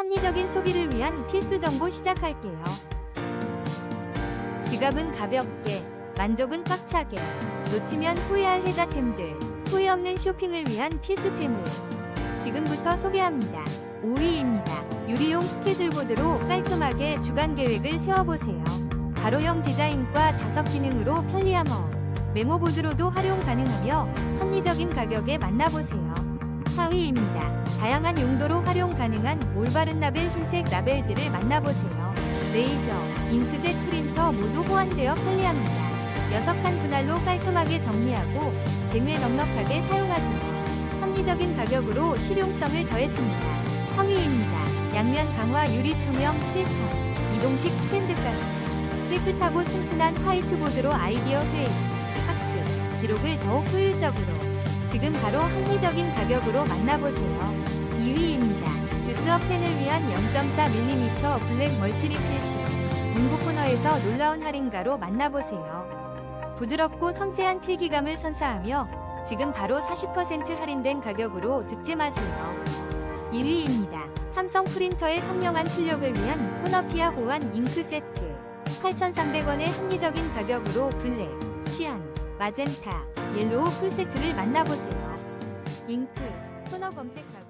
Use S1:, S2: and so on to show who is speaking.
S1: 합리적인 소비를 위한 필수 정보 시작할게요. 지갑은 가볍게, 만족은 꽉차게, 놓치면 후회할 혜자템들, 후회 없는 쇼핑을 위한 필수템을 지금부터 소개합니다. 5위입니다. 유리용 스케줄보드로 깔끔하게 주간 계획을 세워보세요. 가로형 디자인과 자석 기능으로 편리함어 메모보드로도 활용 가능하며 합리적인 가격에 만나보세요. 4위입니다. 다양한 용도로 활용 가능한 올바른 라벨 흰색 라벨지를 만나보세요. 레이저, 잉크젯 프린터 모두 호환되어 편리합니다. 6칸 분할로 깔끔하게 정리하고 100매 넉넉하게 사용하세요. 합리적인 가격으로 실용성을 더했습니다. 3위입니다. 양면 강화 유리 투명 7칸, 이동식 스탠드까지 깨끗하고 튼튼한 화이트보드로 아이디어 회의, 학습, 기록을 더욱 효율적으로 지금 바로 합리적인 가격으로 만나보세요. 2위입니다. 주스업 펜을 위한 0.4mm 블랙 멀티리필식 문구 코너에서 놀라운 할인가로 만나보세요. 부드럽고 섬세한 필기감을 선사하며 지금 바로 40% 할인된 가격으로 득템하세요. 1위입니다. 삼성 프린터의 선명한 출력을 위한 토너피아 호환 잉크 세트 8,300원의 합리적인 가격으로 블랙, 시안, 마젠타, 옐로우 풀세트를 만나보세요. 잉크, 토너 검색하고